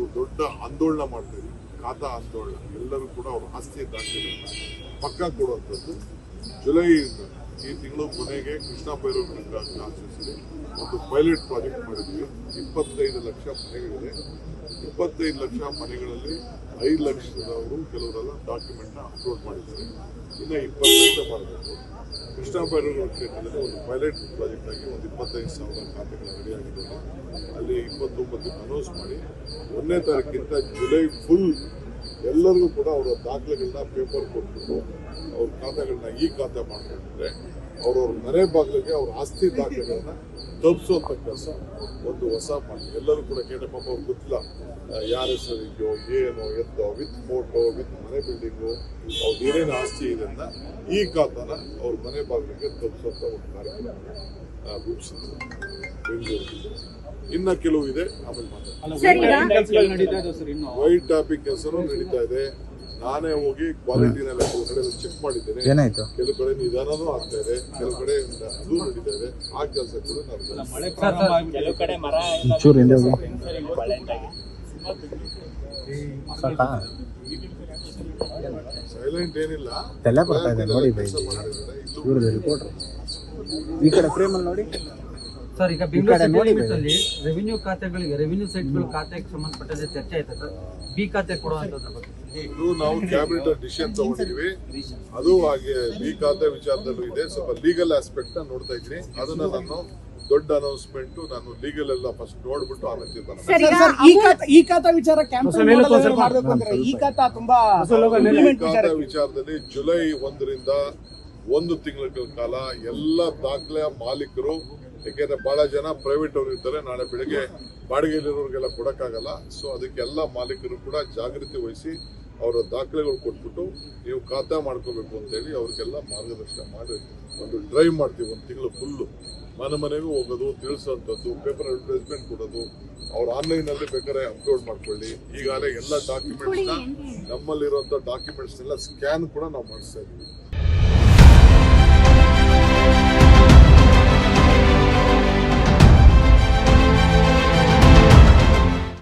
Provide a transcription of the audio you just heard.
ಒಂದು ದೊಡ್ಡ ಆಂದೋಲನ ಮಾಡ್ತಾ ಇದ್ದೀವಿ ಖಾತಾ ಆಂದೋಲನ. ಎಲ್ಲರೂ ಕೂಡ ಅವ್ರ ಆಸ್ತಿ ದಾಖಲೆ ಪಕ್ಕ ಕೊಡುವಂಥದ್ದು ಜುಲೈ ಈ ತಿಂಗಳು ಕೊನೆಗೆ ಕೃಷ್ಣ ಭೈರವ ಆಚರಿಸಿ ಒಂದು ಪೈಲಟ್ ಪ್ರಾಜೆಕ್ಟ್ ಮಾಡಿದ್ವಿ ಇಪ್ಪತ್ತೈದು ಲಕ್ಷ ಮನೆಗಳಿದೆ. ಇಪ್ಪತ್ತೈದು ಲಕ್ಷ ಮನೆಗಳಲ್ಲಿ ಐದು ಲಕ್ಷದವರು ಕೆಲವರೆಲ್ಲ ಡಾಕ್ಯುಮೆಂಟ್ನ ಅಪ್ಲೋಡ್ ಮಾಡಿದ್ದಾರೆ. ಇನ್ನು ಇಪ್ಪತ್ತು ಲಕ್ಷ ಮಾಡಬೇಕು. ಕೃಷ್ಣ ಬೈರೂರು ಕ್ಷೇತ್ರದಲ್ಲಿ ಒಂದು ಪೈಲಟ್ ಪ್ರಾಜೆಕ್ಟ್ ಆಗಿ ಒಂದು ಇಪ್ಪತ್ತೈದು ಸಾವಿರ ಖಾತೆಗಳು ರೆಡಿಯಾಗಿದ್ದಾರೆ ಅಲ್ಲಿ ಇಪ್ಪತ್ತೊಂಬತ್ತು ಅನೌನ್ಸ್ ಮಾಡಿ, ಒಂದನೇ ತಾರೀಕಿಂತ ಜುಲೈ ಫುಲ್ ಎಲ್ಲರಿಗೂ ಕೂಡ ಅವರ ದಾಖಲೆಗಳನ್ನ ಪೇಪರ್ ಕೊಟ್ಬಿಟ್ಟು ಅವ್ರ ಖಾತೆಗಳನ್ನ ಈ ಖಾತೆ ಮಾಡ್ಕೊಂಡಿದ್ರೆ ಅವ್ರವ್ರ ಮನೆ ಬಾಗಿಲಿಗೆ ಅವ್ರ ಆಸ್ತಿ ದಾಖಲೆಗಳನ್ನ ತಪ್ಪಿಸುವಂತ ಕೆಲಸ ಒಂದು ಹೊಸ ಮಾಡಿ. ಎಲ್ಲರೂ ಕೂಡ ಕೇಳಿ ಪಾಪ ಅವ್ರಿಗೆ ಗೊತ್ತಿಲ್ಲ ಯಾರ ಹೆಸರು ಇದೆಯೋ, ಏನೋ, ಎತ್ತೋ, ವಿತ್ ಫೋಟೋ, ವಿತ್ ಮನೆ ಬಿಲ್ಡಿಂಗು ಅವ್ರದ್ದು ಏನೇನು ಆಸ್ತಿ ಇದೆ ಅಂತ ಈ ಖಾತಾನ ಅವ್ರ ಮನೆ ಬಾಗಿಲಿಗೆ ತಪ್ಪಿಸುವಂತ ಒಂದು ಕಾರ್ಯಕ್ರಮ ರೂಪಿಸಿದ್ರು ಬೆಂಗಳೂರು. ಇನ್ನ ಕೆಲವು ಇದೆ, ಆಮೇಲೆ ಮಾತಾಡ್ತಾರೆ ವೈಟ್ ಟಾಪಿಕ್ ಕೆಲಸನೂ ನಡೀತಾ ಇದೆ. ನಾನೇ ಹೋಗಿ ಕ್ವಾಲಿಟಿನೆಲ್ಲ ಕೆಲವು ಕಡೆ ಚೆಕ್ ಮಾಡಿದ್ದೇನೆ. ಏನಾಯ್ತು? ಕೆಲವು ಕಡೆ ನಿಧಾನನೂ ಆಗ್ತಾ ಇದೆ ಕೆಲವು ಕಡೆ ಅದು ನಡೀತಾ ಇದೆ ಆ ಕೆಲಸ ಕೂಡ ಹಿಂದೆ ಸೈಲೆಂಟ್ ಏನಿಲ್ಲ. ತಲೆ ಬರ್ತಾ ಇದೆ ನೋಡಿ ಬೈ. ಇವ್ರದ್ದು ರಿಪೋರ್ಟರ್ ಈ ಕಡೆ ಫ್ರೇಮಲ್ಲಿ ನೋಡಿ. ಸರ್ ಈಗ ಈ ನೋಡಿ ಬೆಂಗಳೂರು ಅಲ್ಲಿ ರೆವಿನ್ಯೂ ಖಾತೆಗಳಿಗೆ ರೆವಿನ್ಯೂ ಸೈಟ್ಗಳ ಖಾತೆಗೆ ಸಂಬಂಧಪಟ್ಟಂತೆ ಚರ್ಚೆ ಆಯ್ತಾ ಸರ್ ಬಿ ಖಾತೆ ಕೊಡುವಂತದ್ರ ಬಗ್ಗೆ. ಇದು ನಾವು ಕ್ಯಾಬಿನೆಟ್ ಡಿಸಿಷನ್ ತಗೊಂಡಿದ್ವಿ. ಅದು ಹಾಗೆ ಬಿ ಖಾತೆ ವಿಚಾರದಲ್ಲೂ ಇದೆ. ಸ್ವಲ್ಪ ಲೀಗಲ್ ಆಸ್ಪೆಕ್ಟ್ ನೋಡ್ತಾ ಇದ್ದೀನಿ. ಅದನ್ನ ನಾನು ದೊಡ್ಡ ಅನೌನ್ಸ್ಮೆಂಟ್ ನಾನು ಲೀಗಲ್ ಎಲ್ಲ ಫಸ್ಟ್ ನೋಡ್ಬಿಟ್ಟು ಆಮೇಲೆ ತೀರ್ಮಾನ ಸರ್ ಸರ್ ಈ ಖಾತಾ ಈ ಖಾತಾ ವಿಚಾರ ಈ ಖಾತಾ ತುಂಬಾ ವಿಚಾರದಲ್ಲಿ ಜುಲೈ ಒಂದರಿಂದ ಒಂದು ತಿಂಗಳ ಕಾಲ ಎಲ್ಲ ದಾಖಲೆಯ ಮಾಲೀಕರು ಯಾಕೆಂದ್ರೆ ಬಹಳ ಜನ ಪ್ರೈವೇಟ್ ಅವರು ಇದ್ದಾರೆ ನಾಳೆ ಬೆಳಿಗ್ಗೆ ಬಾಡಿಗೆಯಲ್ಲಿರೋರಿಗೆಲ್ಲ ಕೊಡಕ್ಕಾಗಲ್ಲ. ಸೊ ಅದಕ್ಕೆಲ್ಲ ಮಾಲೀಕರು ಕೂಡ ಜಾಗೃತಿ ವಹಿಸಿ ಅವರ ದಾಖಲೆಗಳು ಕೊಟ್ಬಿಟ್ಟು ನೀವು ಖಾತೆ ಮಾಡ್ಕೋಬೇಕು ಅಂತೇಳಿ ಅವ್ರಿಗೆಲ್ಲ ಮಾರ್ಗದರ್ಶನ ಮಾಡಿ ಒಂದು ಡ್ರೈವ್ ಮಾಡ್ತೀವಿ ಒಂದು ತಿಂಗಳು ಫುಲ್ಲು ಮನೆ ಮನೆಗೂ ಹೋಗೋದು ತಿಳಿಸೋಂಥದ್ದು ಪೇಪರ್ ಅಡ್ವರ್ಟೈಸ್ಮೆಂಟ್ ಕೊಡೋದು ಅವ್ರು ಆನ್ಲೈನಲ್ಲಿ ಬೇಕಾದ್ರೆ ಅಪ್ಲೋಡ್ ಮಾಡ್ಕೊಳ್ಳಿ. ಈಗಾಗಲೇ ಎಲ್ಲ ಡಾಕ್ಯುಮೆಂಟ್ಸ್ನ ನಮ್ಮಲ್ಲಿರುವಂಥ ಡಾಕ್ಯುಮೆಂಟ್ಸ್ನೆಲ್ಲ ಸ್ಕ್ಯಾನ್ ಕೂಡ ನಾವು ಮಾಡಿಸ್ತಾ ಇದ್ದೀವಿ.